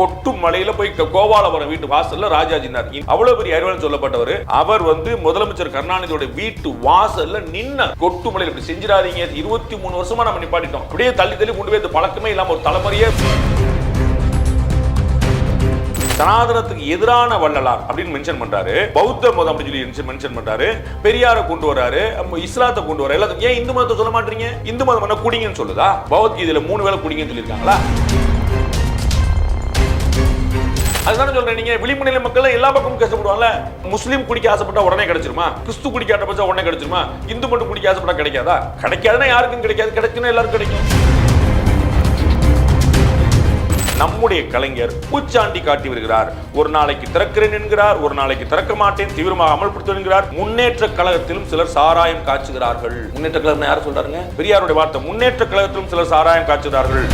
கொட்டும் மலையில போய் கோபாலபுரம் வீட்டு வாசல்ல ராஜாஜினார் அவ்வளவு பெரிய அறிவாளன் சொல்லப்பட்டவர். அவர் வந்து முதலமைச்சர் கருணாநிதியோட வீட்டு வாசல்ல நின்ன கொட்டு மலையில இப்படி செஞ்சிடாதீங்க. இருபத்தி மூணு வருஷமா நம்ம நிப்பாட்டிட்டோம். அப்படியே தள்ளி தள்ளி கொண்டு போய் இந்த பழக்கமே இல்லாம ஒரு தலைமுறையே சனாதனத்துக்கு எதிரான வள்ளலார் அப்படின்னு மென்ஷன் பண்றாரு. பௌத்த மதம் அப்படின்னு சொல்லி மென்ஷன் பண்றாரு. பெரியாரை கொண்டு வராரு. இஸ்லாத்தை கொண்டு வர எல்லாத்துக்கும் ஏன் இந்து மதத்தை சொல்ல மாட்டீங்க? இந்து மதம் என்ன குடிங்கன்னு சொல்லுதா? பகவத்கீதையில மூணு வேளை குடிங்கன்னு சொல்லியிருக்காங்களா? அதுதான் சொல்றேன் நீங்க விளிம்புநிலை மக்கள் எல்லா பக்கமும் கஷ்டப்படுவாங்கல்ல முஸ்லீம் குடிக்க ஆசைப்பட்டா உடனே கிடைச்சிருமா? கிறிஸ்து குடிக்க ஆசைப்பட்டா உடனே கிடைச்சிருமா? இந்து மட்டும் குடிக்க ஆசைப்பட்டா கிடைக்காதா? கிடைக்காதுன்னா யாருக்கும் கிடைக்காது. கிடைச்சுன்னா எல்லாரும் கிடைக்கும். நம்முடைய கலைஞர் பூச்சாண்டி காட்டி வருகிறார். ஒரு நாளைக்கு திறக்கிறேன் என்கிறார் ஒரு நாளைக்கு திறக்க மாட்டேன் தீவிரமாக அமல்படுத்துவேன் என்கிறார். முன்னேற்ற கழகத்திலும் சிலர் சாராயம் காய்ச்சுகிறார்கள். முன்னேற்ற கழகம் யார் சொல்றாருங்க? பெரியாருடைய வார்த்தை முன்னேற்ற கழகத்திலும் சிலர் சாராயம் காய்ச்சுகிறார்கள்.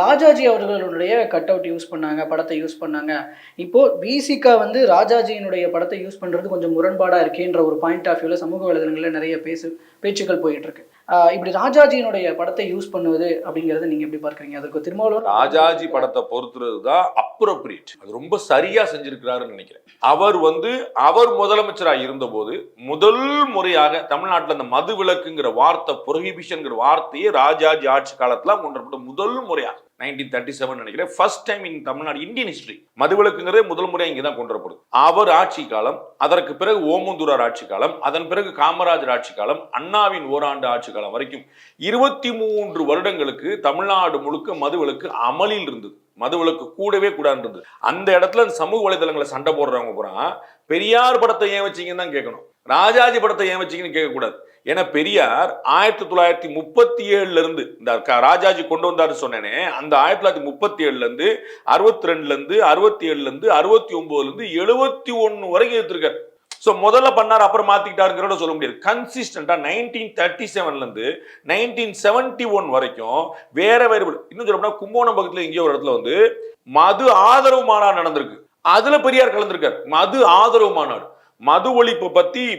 ராஜாஜி அவர்களுடைய கட் அவுட் யூஸ் பண்ணாங்க படத்தை யூஸ் பண்ணாங்க. இப்போது பிசிகா வந்து ராஜாஜியினுடைய படத்தை யூஸ் பண்ணுறது கொஞ்சம் முரண்பாடாக இருக்கேன்ற ஒரு பாயிண்ட் ஆஃப் வியூவில் சமூக வலைதளங்களில் நிறைய பேசு பேச்சுக்கள் போயிட்டுருக்கு இப்படி ராஜாஜியினுடைய படத்தை யூஸ் பண்ணுவது அப்படிங்கறத நீங்க எப்படி பார்க்கறீங்க? அதற்கு திருமாவளவன் ராஜாஜி படத்தை பொறுத்துறது தான் அப்ரோப்ரியேட் அது ரொம்ப சரியா செஞ்சிருக்கிறாருன்னு நினைக்கிறேன். அவர் வந்து அவர் முதலமைச்சராக இருந்தபோது முதல் முறையாக தமிழ்நாட்டில் அந்த மது விளக்குங்கிற வார்த்தை புரோஹிபிஷன்ங்கிற வார்த்தையே ராஜாஜி ஆட்சி காலத்தில் கொண்டு முதல் முறையாக. நைன்டீன் தேர்ட்டி செவன் நினைக்கிறேன். First time in Tamil Nadu Indian history மதுவிலக்குங்கிறதே முதல் முறையாக இங்கே தான் கொண்டு வரப்படும். அவர் ஆட்சி காலம் அதற்கு பிறகு ஓமந்தூரார் ஆட்சி காலம் அதன் பிறகு காமராஜர் ஆட்சி காலம் அண்ணாவின் ஓராண்டு ஆட்சி காலம் வரைக்கும் இருபத்தி மூன்று வருடங்களுக்கு தமிழ்நாடு முழுக்க மதுவிலக்கு அமலில் இருந்தது. மதுவிலக்கு கூடவே கூடாது இருந்தது. அந்த இடத்துல சமூக வலைதளங்களை சண்டை போடுறவங்க பூரா பெரியார் படத்தை ஏன் வச்சீங்கன்னு தான் கேட்கணும். ராஜாஜி படத்தை ஏன் வச்சிங்கன்னு கேட்கக்கூடாது. ஏன்னா பெரியார் ஆயிரத்தி தொள்ளாயிரத்தி முப்பத்தி ஏழுல இருந்து இந்த ராஜாஜி கொண்டு வந்தாரு சொன்னேனே அந்த ஆயிரத்தி தொள்ளாயிரத்தி முப்பத்தி ஏழுல இருந்து அறுபத்தி ரெண்டுல இருந்து அறுபத்தி ஏழுல இருந்து அறுபத்தி ஒன்பதுல இருந்து எழுபத்தி ஒன்னு வரைக்கும் எடுத்திருக்காரு. ஸோ முதல்ல பண்ணார் அப்புறம் மாத்திக்கிட்டாருங்கிறத சொல்ல முடியாது. கன்சிஸ்டண்டா நைன்டீன் தேர்ட்டி செவன்ல இருந்து நைன்டீன் செவன்டி ஒன் வரைக்கும் வேற வேறு இன்னும் சொல்லப்போனா கும்போணம் பக்கத்துல எங்கேயோ ஒரு இடத்துல வந்து மது ஆதரவு மாநாடு நடந்திருக்கு. அதுல பெரியார் கலந்திருக்காரு. மது ஆதரவு மாநாடு. மது ஒழிப்பு பத்தி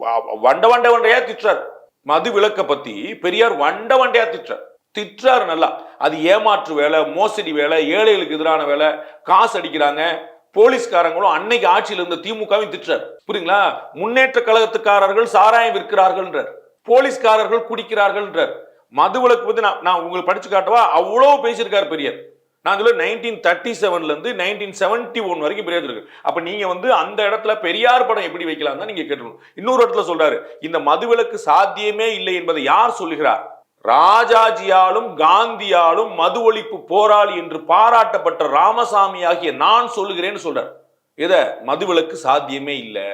வ- வண்ட வண்ட வண்டையா திட்டுறார். மது விளக்க பத்தி பெரியார் வண்ட வண்டையா திட்டுறார். திட்டுறாரு நல்லா. அது ஏமாற்று வேலை மோசடி வேலை ஏழைகளுக்கு எதிரான வேலை காசு அடிக்கிறாங்க போலீஸ்காரங்களும் அன்னைக்கு ஆட்சியில் இருந்த திமுகவையும் திட்டுறார். புரியுங்களா? முன்னேற்ற கழகத்துக்காரர்கள் சாராயம் விற்கிறார்கள்ன்றார். போலீஸ்காரர்கள் குடிக்கிறார்கள்ன்றார். மதுவிலக்கு பத்தி நான் நான் உங்களுக்கு படிச்சு காட்டவா? அவ்வளோ பேசியிருக்காரு பெரியார். நான் சொல்ல நைன்டீன் தேர்ட்டி செவன்ல இருந்து நைன்டீன் செவன்ட்டி ஒன் வரைக்கும் பெரியார் இருக்கு. அப்போ நீங்கள் வந்து அந்த இடத்துல பெரியார் படம் எப்படி வைக்கலாம் தான் நீங்க கேட்டுக்கணும். இன்னொரு இடத்துல சொல்கிறாரு இந்த மதுவிலக்கு சாத்தியமே இல்லை என்பதை யார் சொல்லுகிறார்? ராஜாஜியாலும் காந்தியாலும் மது ஒழிப்பு போராளி என்று பாராட்டப்பட்ட ராமசாமி ஆகிய நான் சொல்லுகிறேன்னு சொல்றார். எதை? மதுவிலக்கு சாத்தியமே இல்லை.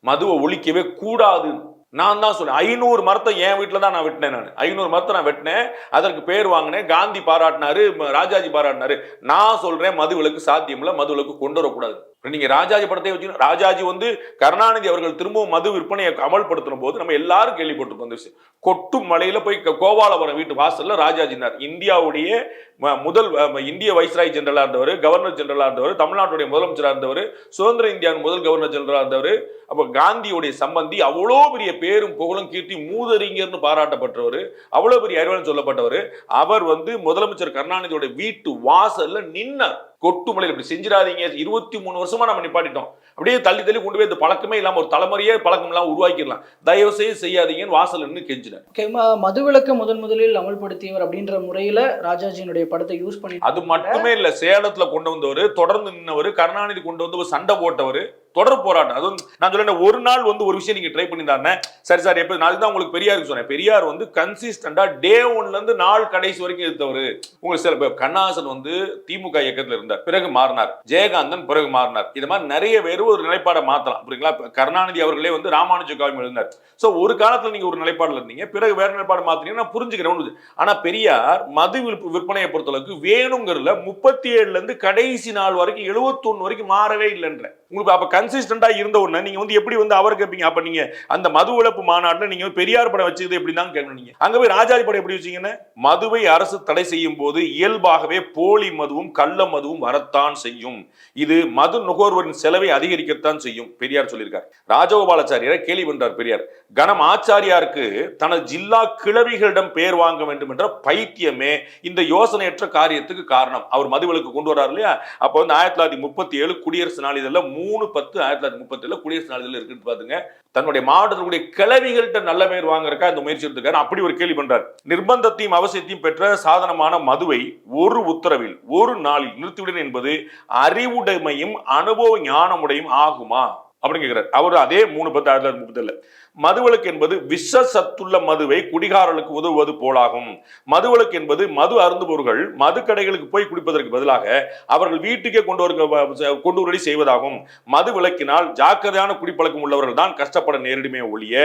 மதுவை ஒழிக்கவே கூடாது நான் தான் சொல்லுவேன் ஐநூறு மரத்தை என் வீட்டில் தான் நான் வெட்டினேன் நான். ஐநூறு மரத்தை நான் வெட்டினேன். அதற்கு பேர் வாங்கினேன். காந்தி பாராட்டினாரு ராஜாஜி பாராட்டினாரு. நான் சொல்றேன் மதுவிலக்கு சாத்தியம் இல்லை மதுவிலக்கு கொண்டு வரக்கூடாது. நீங்க ராஜாஜி படத்தை வச்சு ராஜாஜி வந்து கருணாநிதி அவர்கள் திரும்பவும் மது விற்பனையை அமல்படுத்தும் போது நம்ம எல்லாரும் கேள்விப்பட்டிருக்கோம் அந்த விஷயம். கொட்டும் மலையில போய் க- கோபாலபுரம் வீட்டு வாசல்ல ராஜாஜினார். இந்தியாவுடைய ம- முதல் இந்திய வைஸ்ராய் ஜெனரலா இருந்தவர் கவர்னர் ஜெனரலா இருந்தவர் தமிழ்நாட்டுடைய முதலமைச்சராக இருந்தவர் சுதந்திர இந்தியாவின் முதல் கவர்னர் ஜெனரலா இருந்தவர் அப்ப காந்தியுடைய சம்பந்தி அவ்வளோ பெரிய பேரும் புகழும் கீர்த்தி மூதறிஞர்னு பாராட்டப்பட்டவர் அவ்வளவு பெரிய அறிவாளன் சொல்லப்பட்டவர். அவர் வந்து முதலமைச்சர் கருணாநிதியோட வீட்டு வாசல்ல நின்னார். கொட்டுமலையில் இப்படி செஞ்சிடாதீங்க. இருபத்தி மூணு வருஷமா நம்ம நிப்பாட்டிட்டோம். அப்படியே தள்ளி தள்ளி கொண்டு போய் இந்த பழக்கமே இல்லாம ஒரு தலைமுறையே பழக்கம் இல்லாம உருவாக்கிடலாம். தயவு செய்து செய்யாதீங்கன்னு வாசல் நின்று Okay, ம- மதுவிலக்கு முதன் முதலில் அமல்படுத்தியவர் அப்படின்ற முறையில ராஜாஜியினுடைய படத்தை யூஸ் பண்ணி அது மட்டுமே இல்ல சேலத்துல கொண்டு வந்தவர் தொடர்ந்து நின்னவர் கருணாநிதி கொண்டு வந்து சண்டை போட்டவர். தொடர் போராட்டம். அது வந்து நான் சொல்ல ஒரு நாள் வந்து ஒரு விஷயம் நீங்க ட்ரை பண்ணியிருந்தாங்க சரி சார் எப்போ நான் தான் உங்களுக்கு பெரியாருக்கு சொன்னேன். பெரியார் வந்து கன்சிஸ்டண்டா டே ஒன்ல இருந்து நாள் கடைசி வரைக்கும் எடுத்தவர் உங்களுக்கு சில கண்ணாசன் வந்து திமுக இயக்கத்தில் இருந்தார். பிறகு மாறினார். ஜெயகாந்தன் பிறகு மாறினார். இது மாதிரி நிறைய பேர் ஒரு நிலைப்பாடை மாத்தலாம். புரியுங்களா கருணாநிதி அவர்களே வந்து ராமானுஜ காவியம் எழுந்தார் ஸோ ஒரு காலத்தில் நீங்க ஒரு நிலைப்பாடுல இருந்தீங்க. பிறகு வேற நிலைப்பாடு மாத்தினீங்கன்னா நான் புரிஞ்சுக்கிறேன் ஆனால் ஆனா பெரியார் மது விற்ப- விற்பனையை பொறுத்தளவுக்கு வேணுங்கிறதுல முப்பத்தி ஏழுல இருந்து கடைசி நாள் வரைக்கும் 71 வரைக்கும் மாறவே இல்லைன்ற. உங்களுக்கு அப்ப கன்சிஸ்டண்டா இருந்த ஒண்ணு நீங்க வந்து எப்படி வந்து அவர் கேட்பீங்க? அப்ப நீங்க அந்த மது ஒழிப்பு மாநாட்டுல நீங்க பெரியார் படம் வச்சது எப்படி தான் கேட்கணும் நீங்க. அங்க போய் ராஜாஜி படம் எப்படி வச்சீங்கன்னா மதுவை அரசு தடை செய்யும் போது இயல்பாகவே போலி மதுவும் கள்ள மதுவும் வரத்தான் செய்யும். இது மது நுகர்வோரின் செலவை அதிகரிக்கத்தான் செய்யும் பெரியார் சொல்லியிருக்கார். ராஜகோபாலாச்சாரியரை கேள்வி பண்றார் பெரியார். கணம் ஆச்சாரியாருக்கு தனது ஜில்லா கிழவிகளிடம் பெயர் வாங்க வேண்டும் என்ற பைத்தியமே இந்த யோசனையற்ற காரியத்துக்கு காரணம். அவர் மதுவிலக்கு கொண்டு வரார் இல்லையா? அப்போ வந்து ஆயிரத்தி தொள்ளாயிரத்தி முப்பத்தி ஏழு குடியரசு நாளிதழில் மூணு பத்து ஆயிரத்தி தொள்ளாயிரத்தி முப்பத்தி குடியரசு நாளிதழ் இருக்குன்னு பாத்துங்க. தன்னுடைய மாவட்டத்தினுடைய கிளவிகள்கிட்ட நல்ல பெயர் வாங்குறக்கா இந்த முயற்சி எடுத்துக்காரு அப்படி ஒரு கேள்வி பண்றாரு. நிர்பந்தத்தையும் அவசியத்தையும் பெற்ற சாதனமான மதுவை ஒரு உத்தரவில் ஒரு நாளில் நிறுத்திவிடன் என்பது அறிவுடைமையும் அனுபவ ஞானமுடையும் ஆகுமா? அப்படின்னு கேட்கிறார் அவர் அதே மூணு பத்து ஆயிரத்தி தொள்ளாயிரத்தி முப்பத்தி மதுவிலக்கு என்பது விஷ சத்துள்ள மதுவை குடிகாரர்களுக்கு உதவுவது போலாகும். மதுவிலக்கு என்பது மது அருந்துபவர்கள் மது கடைகளுக்கு போய் குடிப்பதற்கு பதிலாக அவர்கள் வீட்டுக்கே கொண்டு வர கொண்டு வருவதை செய்வதாகும். மது விலக்கினால் ஜாக்கிரதையான குடிப்பழக்கம் உள்ளவர்கள் தான் கஷ்டப்பட நேரிடுமே ஒழிய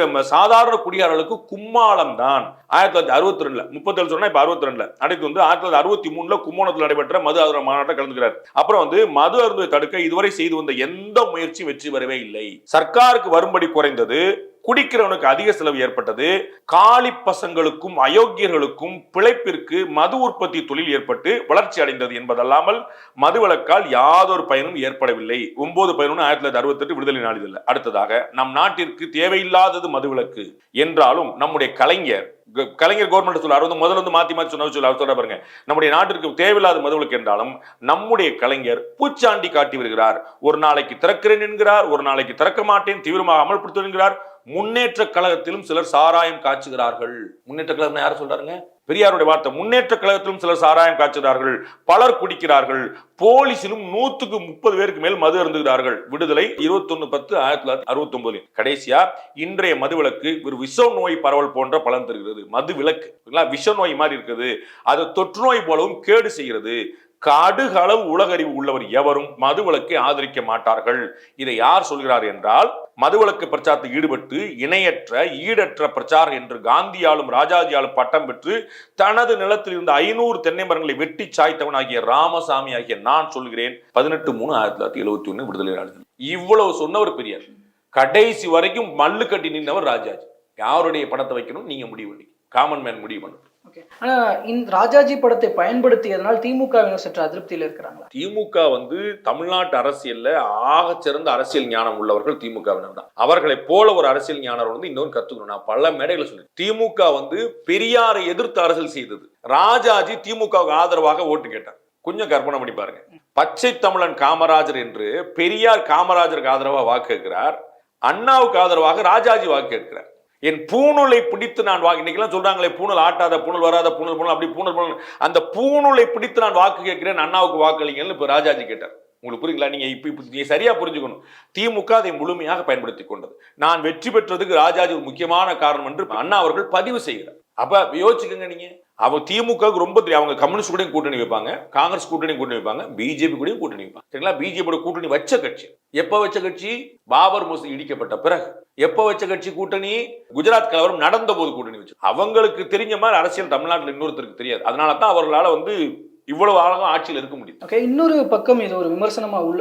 நம்ம சாதாரண குடிகாரர்களுக்கு கும்மாளம் தான். ஆயிரத்தி தொள்ளாயிரத்தி அறுபத்தி ரெண்டுல முப்பத்தேழு சொன்னா இப்ப அறுபத்தி ரெண்டுல. அடுத்து வந்து ஆயிரத்தி தொள்ளாயிரத்தி அறுபத்தி மூணுல கும்போணத்தில் நடைபெற்ற மது ஆதரவு மாநாட்டை கலந்துக்கிறார். அப்புறம் வந்து மது அருந்தை தடுக்க இதுவரை செய்து வந்த எந்த முயற்சியும் வெற்றி பெறவே இல்லை. சர்க்காருக்கு வரும்படி குறைந்தது குடிக்கிறவனுக்கு அதிக செலவு ஏற்பட்டது. காலி பசங்களுக்கும் அயோக்கியர்களுக்கும் பிழைப்பிற்கு மது உற்பத்தி தொழில் ஏற்பட்டு வளர்ச்சி அடைந்தது என்பதல்லாமல் மது மதுவிலக்கால் யாதொரு பயனும் ஏற்படவில்லை. ஒன்பது பதினொன்று ஆயிரத்தி தொள்ளாயிரத்தி அறுபத்தெட்டு விடுதலை நாளிதழ் அடுத்ததாக நம் நாட்டிற்கு தேவையில்லாதது மது விளக்கு என்றாலும் நம்முடைய கலைஞர் க- கலைஞர் கவர்மெண்ட் சொல்ல வந்து முதல்ல வந்து மாத்தி மாத்தி சொன்ன சொல்ல சொல்ற பாருங்க. நம்முடைய நாட்டிற்கு தேவையில்லாத மதுவிலக்கு என்றாலும் நம்முடைய கலைஞர் பூச்சாண்டி காட்டி வருகிறார். ஒரு நாளைக்கு திறக்கிறேன் என்கிறார் ஒரு நாளைக்கு திறக்க மாட்டேன் தீவிரமாக அமல்படுத்துவேன் என்கிறார். முன்னேற்ற கழகத்திலும் சிலர் சாராயம் காய்ச்சுகிறார்கள். முன்னேற்ற கழகம் யார் சொல்றாருங்க? பெரியாருடைய வார்த்தை முன்னேற்ற கழகத்திலும் சிலர் சாராயம் காய்ச்சுகிறார்கள். பலர் குடிக்கிறார்கள். போலீசிலும் நூத்துக்கு முப்பது பேருக்கு மேல் மது அருந்துகிறார்கள். விடுதலை இருபத்தொன்னு பத்து ஆயிரத்தி தொள்ளாயிரத்தி அறுபத்தி ஒன்பது கடைசியா இன்றைய மது விளக்கு ஒரு விஷ நோய் பரவல் போன்ற பலன் தருகிறது. மது விலக்கு விஷ நோய் மாதிரி இருக்குது. அது தொற்று நோய் போலவும் கேடு செய்கிறது. கடுகளவு உலகறிவு உள்ளவர் எவரும் மதுவிலக்கை ஆதரிக்க மாட்டார்கள். இதை யார் சொல்கிறார் என்றால் மதுவிலக்கு பிரச்சாரத்தில் ஈடுபட்டு இணையற்ற ஈடற்ற பிரச்சாரம் என்று காந்தியாலும் ராஜாஜியாலும் பட்டம் பெற்று தனது நிலத்தில் இருந்த ஐநூறு தென்னை மரங்களை வெட்டி சாய்த்தவன் ஆகிய ராமசாமி ஆகிய நான் சொல்கிறேன். பதினெட்டு மூணு ஆயிரத்தி தொள்ளாயிரத்தி எழுபத்தி ஒண்ணு விடுதலை நாடுகள். இவ்வளவு சொன்னவர் பெரியார். கடைசி வரைக்கும் மல்லு கட்டி நின்றவர் ராஜாஜி. யாருடைய படத்தை வைக்கணும்? நீங்க முடிவு காமன் மேன் முடிவு பண்ணணும். ஓகே ஆனா இந்த ராஜாஜி படத்தை பயன்படுத்தியதனால் திமுகவினர் சற்று அதிருப்தியில் இருக்கிறாங்களா? திமுக வந்து தமிழ்நாட்டு அரசியல்ல ஆகச் சிறந்த அரசியல் ஞானம் உள்ளவர்கள் திமுகவினர் தான். அவர்களை போல ஒரு அரசியல் ஞானம் வந்து இன்னொரு கத்துக்கணும். நான் பல மேடைகளை சொல்லி திமுக வந்து பெரியாரை எதிர்த்து அரசியல் செய்தது. ராஜாஜி திமுகவுக்கு ஆதரவாக ஓட்டு கேட்டார். கொஞ்சம் கற்பனை பண்ணி பாருங்க. பச்சை தமிழன் காமராஜர் என்று பெரியார் காமராஜருக்கு ஆதரவாக வாக்கு கேட்கிறார். அண்ணாவுக்கு ஆதரவாக ராஜாஜி வாக்கு கேட்கிறார். என் பூணூலை பிடித்து நான் வாக்கு இன்னைக்கெல்லாம் சொல்றாங்களே பூணல் ஆட்டாத பூணல் வராத பூணல் பூணல் அப்படி பூணல் பூணல். அந்த பூணூலை பிடித்து நான் வாக்கு கேட்கிறேன் அண்ணாவுக்கு வாக்களிங்கன்னு இப்ப ராஜாஜி கேட்டார். உங்களுக்கு புரியுங்களா? நீங்க இப்ப இப்ப நீங்க சரியா புரிஞ்சுக்கணும். திமுக அதை முழுமையாக பயன்படுத்தி கொண்டது. நான் வெற்றி பெற்றதுக்கு ராஜாஜி ஒரு முக்கியமான காரணம் என்று அண்ணா அவர்கள் பதிவு செய்கிறார். அப்போ யோசிச்சுக்கோங்க நீங்கள் அவங்க திமுகவுக்கு ரொம்ப தெரியும். அவங்க கம்யூனிஸ்ட் கூடயும் கூட்டணி வைப்பாங்க. காங்கிரஸ் கூட்டணி கூட்டணி வைப்பாங்க. பிஜேபி கூடயும் கூட்டணி வைப்பாங்க. சரிங்களா? பிஜேபியோட கூட்டணி வச்ச கட்சி. எப்போ வச்ச கட்சி? பாபர் மோசி இடிக்கப்பட்ட பிறகு. எப்போ வச்ச கட்சி கூட்டணி? குஜராத் கலவரம் நடந்த போது கூட்டணி வச்சு. அவங்களுக்கு தெரிஞ்ச மாதிரி அரசியல் தமிழ்நாட்டில் இன்னொருத்தருக்கு தெரியாது. அதனால தான் அவர்களால் வந்து இவ்வளவு ஆழமா ஆட்சியில் இருக்க முடியும். ஓகே இன்னொரு பக்கம் இது ஒரு விமர்சனமா உள்ள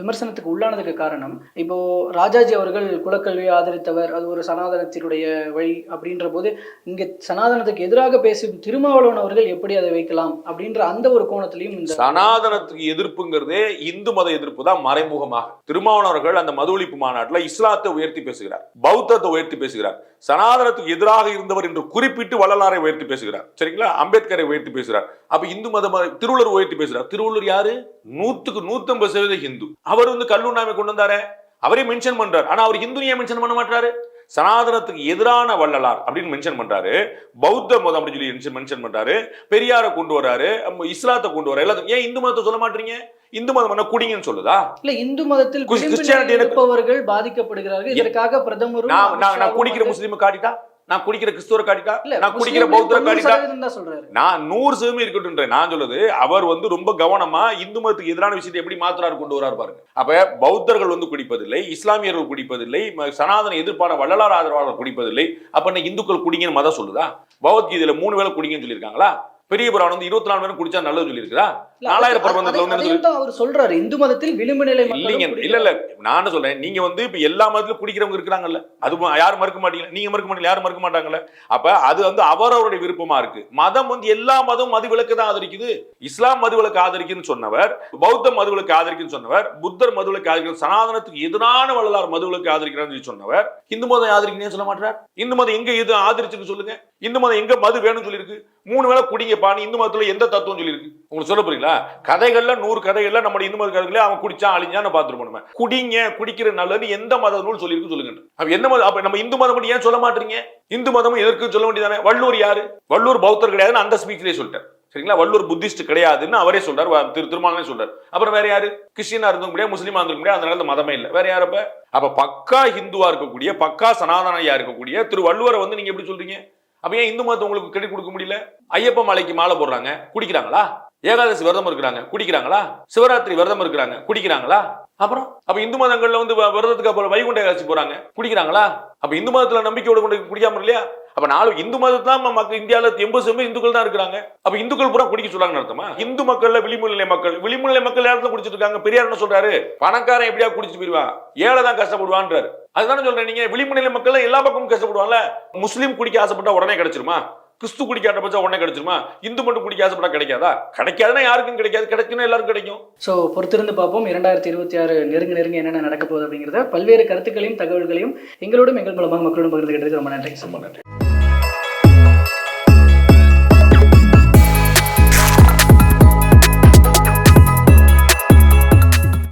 விமர்சனத்துக்கு உள்ளானதுக்கு காரணம் இப்போ ராஜாஜி அவர்கள் குலக்கல்வியை ஆதரித்தவர் அது ஒரு சனாதனத்தினுடைய வழி அப்படின்ற போது இங்க சனாதனத்துக்கு எதிராக பேசும் திருமாவளவன் அவர்கள் எப்படி அதை வைக்கலாம் அப்படின்ற அந்த ஒரு கோணத்திலையும் இந்த சனாதனத்துக்கு எதிர்ப்புங்கிறதே இந்து மத எதிர்ப்பு தான் மறைமுகமாக. திருமாவளவர்கள் அந்த மது ஒழிப்பு மாநாட்டில் இஸ்லாத்தை உயர்த்தி பேசுகிறார் பௌத்தத்தை உயர்த்தி பேசுகிறார். சனாதனத்துக்கு எதிராக இருந்தவர் என்று குறிப்பிட்டு வள்ளலாரை உயர்த்தி பேசுகிறார். சரிங்களா? அம்பேத்கரை உயர்த்தி பேசுகிறார். அப்ப இந்து மத மத- திருவள்ளுவர் உயர்த்தி பேசுறார். திருவள்ளுவர் யாரு? நூத்துக்கு நூத்தம்பது சதவீத ஹிந்து. அவர் வந்து கல்லுண்ணாமை கொண்டு வந்தாரே. அவரே மென்ஷன் பண்றார். ஆனா அவர் ஹிந்து ஏன் மென்ஷன் பண்ண மாட்டாரு. சனாதனத்துக்கு எதிரான வள்ளலார் அப்படின்னு மென்ஷன் பண்றாரு. பௌத்த மதம் அப்படின்னு சொல்லி மென்ஷன் பண்றாரு. பெரியாரை கொண்டு வராரு. இஸ்லாத்தை கொண்டு வராரு. எல்லாத்தையும் ஏன் இந்து மதத்தை சொல்ல மாட்டீங்க? இந்து மதம் என்ன குடிங்கன்னு சொல்லுதா? இல்ல இந்து மதத்தில் கிறிஸ்டியானிட்டி இருப்பவர்கள் பாதிக்கப்படுகிறார்கள். இதற்காக பிரதமரும் நான் குடிக்கிற முஸ்லீமை காட்டிட்டா? நான் குடிக்கிற கிறிஸ்துவரை காட்டிட்டா? இல்ல நான் குடிக்கிற பௌத்தரை 90% காட்டிட்டா? நான் நூறு சதவீதம் இருக்கட்டும் நான் சொல்லுது அவர் வந்து ரொம்ப கவனமா இந்து மதத்துக்கு எதிரான விஷயத்தை எப்படி மாத்துறாரு கொண்டு வராரு பாருங்க. அப்ப பௌத்தர்கள் வந்து குடிப்பதில்லை இஸ்லாமியர்கள் குடிப்பதில்லை சனாதன எதிர்ப்பான வள்ளலார் ஆதரவாளர் குடிப்பதில்லை. அப்ப இந்துக்கள் குடிங்கன்னு மதம் சொல்லுதா? பகவத்கீதையில மூணு வேளை குடிங்கன்னு சொல்லியிருக்காங்களா? பெரிய புராணம் வந்து இருபத்தி நாலு மணி குடிச்சா நல்லது சொல்லியிருக்குதா? நாலாயிரம் பிரபந்தத்துல வந்து அவர் சொல்றாரு. இந்து மதத்தில் விளிம்பு நிலை இல்லைங்க இல்ல. இல்ல. நான் என்ன சொல்றேன். நீங்க வந்து இப்ப எல்லா மதத்திலும் குடிக்கிறவங்க இருக்கிறாங்கல்ல. அது யாரும் மறுக்க மாட்டீங்க நீங்க மறுக்க மாட்டீங்க யாரும் மறுக்க மாட்டாங்கல்ல. அப்ப அது வந்து அவரவருடைய விருப்பமா இருக்கு. மதம் வந்து எல்லா மதமும் மது விலக்கு தான் ஆதரிக்குது. இஸ்லாம் மது விலக்கு ஆதரிக்குன்னு சொன்னவர் பௌத்த மது விலக்கு ஆதரிக்குன்னு சொன்னவர் புத்தர் மது விலக்கு ஆதரிக்கும் சனாதனத்துக்கு எதிரான வள்ளலார் மது விலக்கு ஆதரிக்கிறான்னு சொல்லி சொன்னவர். இந்து மதம் ஆதரிக்கணும்னு சொல்ல மாட்டார்? இந்து மதம் எங்க எது ஆதரிச்சுன்னு சொல்லுங்க. இந்து மதம் எங்க மது வேணும்னு சொல்லியிருக்கு? மூணு வேளை குடிங்கப்பா நீ இந்து மதத்தில் எந்த தத்துவம் சொல்லியிருக்கு? உங்களுக்கு சொல்ல போறீங்களா கதைகள்ல நூறு கதைகள்ல நம்ம இந்து மத கதைகளே அவன் குடிச்சா அழிஞ்சான்னு பார்த்துருப்போம் நம்ம குடிங்க குடிக்கிற நல்லது எந்த மத நூல் சொல்லியிருக்கு சொல்லுங்க. அப்ப எந்த மதம் அப்ப நம்ம இந்து மதம் மட்டும் ஏன் சொல்ல மாட்டீங்க? இந்து மதமும் எதற்கு சொல்ல வேண்டியதானே வள்ளூர் யாரு? வள்ளூர் பௌத்தர் கிடையாதுன்னு அந்த ஸ்பீச்லேயே சொல்லிட்டேன் சரிங்களா? வள்ளூர் புத்திஸ்ட் கிடையாதுன்னு அவரே சொல்றாரு. திரு திருமாலே சொல்றாரு. அப்புறம் வேற யாரு? கிறிஸ்டியனா இருந்துக்க முடியாது முஸ்லீமா இருந்துக்க முடியாது அந்த மதமே இல்லை. வேற யாரப்ப அப்ப பக்கா ஹிந்துவா இருக்கக்கூடிய பக்கா சனாதனையா இருக்கக்கூடிய திரு வள்ளுவரை வந்து நீங்க எப்படி சொல்றீங்க? அப்ப ஏன் இந்து மதத்தை உங்களுக்கு கிரெடிட் கொடுக்க முடியல? ஐயப்ப மாலைக்கு மாலை போடுறாங்க குடிக்கிறாங்களா? ஏகாதசி விரதம் இருக்கிறாங்க குடிக்கிறாங்களா? சிவராத்திரி விரதம் இருக்கிறாங்க குடிக்கிறாங்களா? அப்புறம் அப்ப இந்து மதங்கள்ல வந்து விரதத்துக்கு அப்புறம் வைகுண்ட ஏகாதசி போறாங்க குடிக்கிறாங்களா? அப்ப இந்து மதத்துல நம்பிக்கையோட கொண்டு குடிக்காம இல்லையா அப்ப நாலு இந்து மதத்துல தான் மக்கள் இந்தியால எண்பது சதவீதம் இந்துக்கள் தான் இருக்கிறாங்க. அப்ப இந்துக்கள் பூரா குடிக்க சொல்றாங்கன்னு அர்த்தமா? இந்து மக்கள்ல விளிம்பு நிலை மக்கள் விளிம்பு நிலை மக்கள் யாரும் குடிச்சிட்டு இருக்காங்க. பெரியார் என்ன சொல்றாரு? பணக்காரன் எப்படியா குடிச்சிட்டு போயிருவான் ஏழை தான் கஷ்டப்படுவான்றாரு. அதுதானே சொல்றேன் நீங்க. விளிம்பு நிலை மக்கள் எல்லா பக்கமும் கஷ்டப்படுவாங்கல்ல முஸ்லீம் குடிக்க ஆசைப்பட்டா உடனே கிடைச்சிருமா? கிறிஸ்து குடிக்க ஆசைப்பட்டா உடனே கிடைச்சிருமா? இந்து மட்டும் குடிக்க ஆசைப்பட்டா கிடைக்காதா? கிடைக்காதுன்னா யாருக்கும் கிடைக்காது. கிடைக்குன்னா எல்லாருக்கும் கிடைக்கும். ஸோ பொறுத்திருந்து பார்ப்போம். இரண்டாயிரத்தி இருபத்தி ஆறு நெருங்க நெருங்க என்னென்ன நடக்க போகுது அப்படிங்கிறத பல்வேறு கருத்துக்களையும் தகவல்களையும் எங்களோடும் எங்கள் மூலமாக மக்களோடும் பகிர்ந்து ரொம்ப நன்றி. ரொம்ப நன்றி.